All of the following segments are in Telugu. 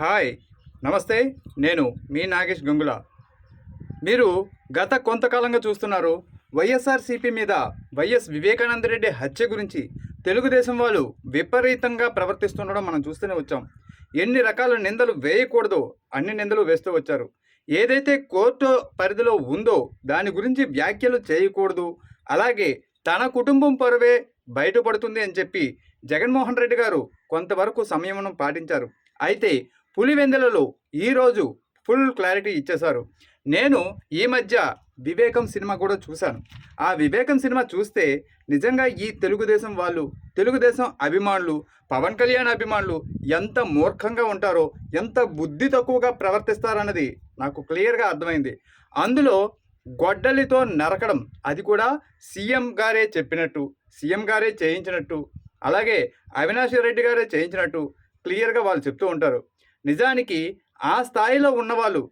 హాయ్ నమస్తే నేను మీ నాగేష్ గంగుల. మీరు గత కొంతకాలంగా చూస్తున్నారు వైఎస్ఆర్సీపీ మీద వైఎస్ వివేకానంద రెడ్డి హత్య గురించి తెలుగుదేశం వాళ్ళు విపరీతంగా ప్రవర్తిస్తుండడం మనం చూస్తూనే వచ్చాం. ఎన్ని రకాల నిందలు వేయకూడదో అన్ని నిందలు వేస్తూ వచ్చారు. ఏదైతే కోర్టు పరిధిలో ఉందో దాని గురించి వ్యాఖ్యలు చేయకూడదు అలాగే తన కుటుంబం పరువే బయటపడుతుంది అని చెప్పి జగన్మోహన్ రెడ్డి గారు కొంతవరకు సంయమనం పాటించారు. అయితే పులివెందులలో ఈరోజు ఫుల్ క్లారిటీ ఇచ్చేశారు. నేను ఈ మధ్య వివేకం సినిమా కూడా చూశాను. ఆ వివేకం సినిమా చూస్తే నిజంగా ఈ తెలుగుదేశం వాళ్ళు తెలుగుదేశం అభిమానులు పవన్ కళ్యాణ్ అభిమానులు ఎంత మూర్ఖంగా ఉంటారో ఎంత బుద్ధి తక్కువగా ప్రవర్తిస్తారన్నది నాకు క్లియర్గా అర్థమైంది. అందులో గొడ్డలితో నరకడం అది కూడా సీఎం గారే చెప్పినట్టు సీఎం గారే చేయించినట్టు అలాగే అవినాష్ రెడ్డి గారే చేయించినట్టు క్లియర్గా వాళ్ళు చెప్తూ ఉంటారు. నిజానికి ఆ స్థాయిలో ఉన్నవాళ్ళు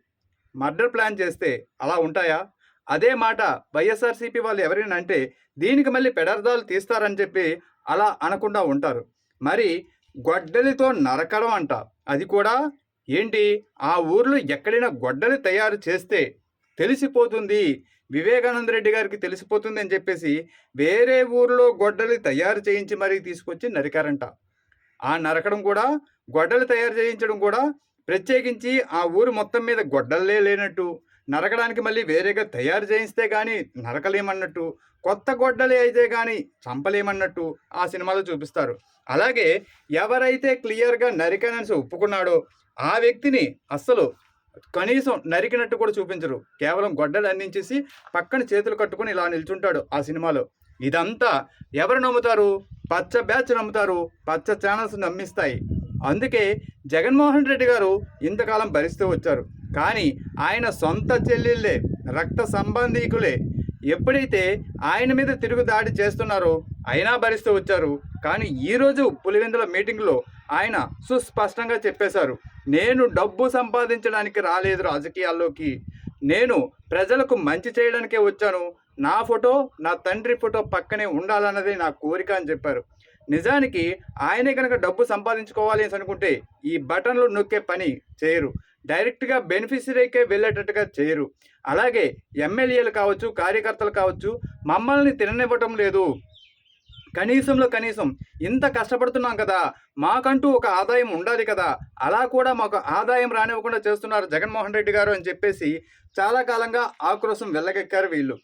మర్డర్ ప్లాన్ చేస్తే అలా ఉంటాయా? అదే మాట వైఎస్ఆర్సీపీ వాళ్ళు ఎవరైనా అంటే దీనికి మళ్ళీ పెడార్థాలు తీస్తారని చెప్పి అలా అనకుండా ఉంటారు. మరి గొడ్డలితో నరకడం అంట. అది కూడా ఏంటి? ఆ ఊర్లో ఎక్కడైనా గొడ్డలి తయారు చేస్తే తెలిసిపోతుంది. వివేకానంద రెడ్డి గారికి తెలిసిపోతుంది అని చెప్పేసి వేరే ఊర్లో గొడ్డలి తయారు చేయించి మరీ తీసుకొచ్చి నరికారంట. ఆ నరకడం కూడా గొడ్డలు తయారు చేయించడం కూడా ప్రత్యేకించి ఆ ఊరు మొత్తం మీద గొడ్డలే లేనట్టు నరకడానికి మళ్ళీ వేరేగా తయారు చేయిస్తే కానీ నరకలేమన్నట్టు కొత్త గొడ్డలే అయితే కానీ చంపలేమన్నట్టు ఆ సినిమాలో చూపిస్తారు. అలాగే ఎవరైతే క్లియర్గా నరికనసి ఒప్పుకున్నాడో ఆ వ్యక్తిని అస్సలు కనీసం నరికినట్టు కూడా చూపించరు. కేవలం గొడ్డలు అందించేసి పక్కన చేతులు కట్టుకొని ఇలా నిల్చుంటాడు ఆ సినిమాలో. ఇదంతా ఎవరు నమ్ముతారు? పచ్చ బ్యాచ్ నమ్ముతారు. పచ్చ ఛానల్స్ నమ్మిస్తాయి. అందుకే జగన్మోహన్ రెడ్డి గారు ఇంతకాలం భరిస్తూ వచ్చారు. కానీ ఆయన సొంత చెల్లెళ్ళే రక్త సంబంధీకులే. ఎప్పుడైతే ఆయన మీద తిరుగుదాడి చేస్తున్నారో అయినా భరిస్తూ వచ్చారు. కానీ ఈరోజు పులివెందుల మీటింగ్లో ఆయన సుస్పష్టంగా చెప్పేశారు. నేను డబ్బు సంపాదించడానికి రాలేదు రాజకీయాల్లోకి. నేను ప్రజలకు మంచి చేయడానికే వచ్చాను. నా ఫోటో నా తండ్రి ఫోటో పక్కనే ఉండాలన్నది నా కోరిక అని చెప్పారు. నిజానికి ఆయనే కనుక డబ్బు సంపాదించుకోవాలి అని అనుకుంటే ఈ బటన్లు నొక్కే పని చేయరు. డైరెక్ట్గా బెనిఫిషరీకే వెళ్ళేటట్టుగా చేయరు. అలాగే ఎమ్మెల్యేలు కావచ్చు కార్యకర్తలు కావచ్చు మమ్మల్ని తిననివ్వటం లేదు. కనీసంలో కనీసం ఇంత కష్టపడుతున్నాం కదా మాకంటూ ఒక ఆదాయం ఉండాలి కదా అలా కూడా మాకు ఆదాయం రానివ్వకుండా చేస్తున్నారు జగన్మోహన్ రెడ్డి గారు అని చెప్పేసి చాలా కాలంగా ఆక్రోశం వెళ్ళగెక్కారు వీళ్ళు.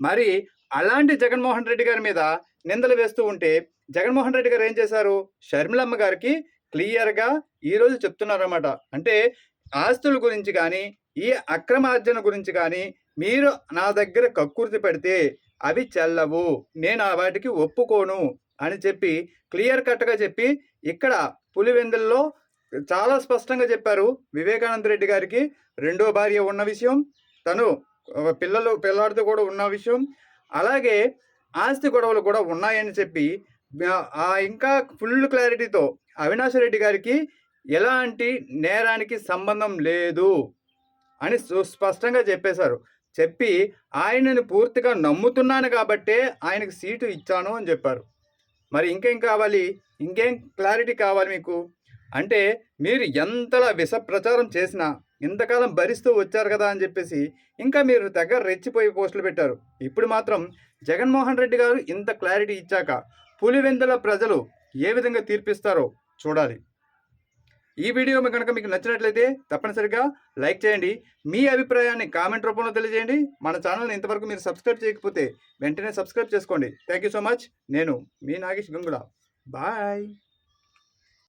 మరి అలాంటి జగన్మోహన్ రెడ్డి గారి మీద నిందలు వేస్తూ ఉంటే జగన్మోహన్ రెడ్డి గారు ఏం చేశారు? షర్మిలమ్మ గారికి క్లియర్గా ఈరోజు చెప్తున్నారన్నమాట. అంటే ఆస్తుల గురించి కానీ ఈ అక్రమార్జన గురించి కానీ మీరు నా దగ్గర కక్కుర్తి పెడితే అవి చెల్లవు నేను ఆ వాటికి ఒప్పుకోను అని చెప్పి క్లియర్ కట్గా చెప్పి ఇక్కడ పులివెందుల్లో చాలా స్పష్టంగా చెప్పారు వివేకానంద రెడ్డి గారికి రెండో భార్య ఉన్న విషయం తను పిల్లలు పిల్లాడితో కూడా ఉన్న విషయం అలాగే ఆస్తి గొడవలు కూడా ఉన్నాయని చెప్పి ఆ ఇంకా ఫుల్ క్లారిటీతో అవినాష్ రెడ్డి గారికి ఎలాంటి నేరానికి సంబంధం లేదు అని స్పష్టంగా చెప్పేశారు. చెప్పి ఆయనను పూర్తిగా నమ్ముతున్నాను కాబట్టే ఆయనకు సీటు ఇచ్చాను అని చెప్పారు. మరి ఇంకేం కావాలి? ఇంకేం క్లారిటీ కావాలి మీకు? అంటే మీరు ఎంతలా విష ప్రచారం చేసినా ఇంతకాలం భరిస్తూ వచ్చారు కదా అని చెప్పేసి ఇంకా మీరు దగ్గర రెచ్చిపోయి పోస్టులు పెట్టారు. ఇప్పుడు మాత్రం జగన్మోహన్ రెడ్డి గారు ఇంత క్లారిటీ ఇచ్చాక పులివెందుల ప్రజలు ఏ విధంగా తీర్పిస్తారో చూడాలి. ఈ వీడియో మీకు కనుక మీకు నచ్చినట్లయితే తప్పనిసరిగా లైక్ చేయండి. మీ అభిప్రాయాన్ని కామెంట్ రూపంలో తెలియజేయండి. మన ఛానల్ని ఇంతవరకు మీరు సబ్స్క్రైబ్ చేయకపోతే వెంటనే సబ్స్క్రైబ్ చేసుకోండి. Thank you so much. నేను మీ నాగేష్ గంగుల. బాయ్.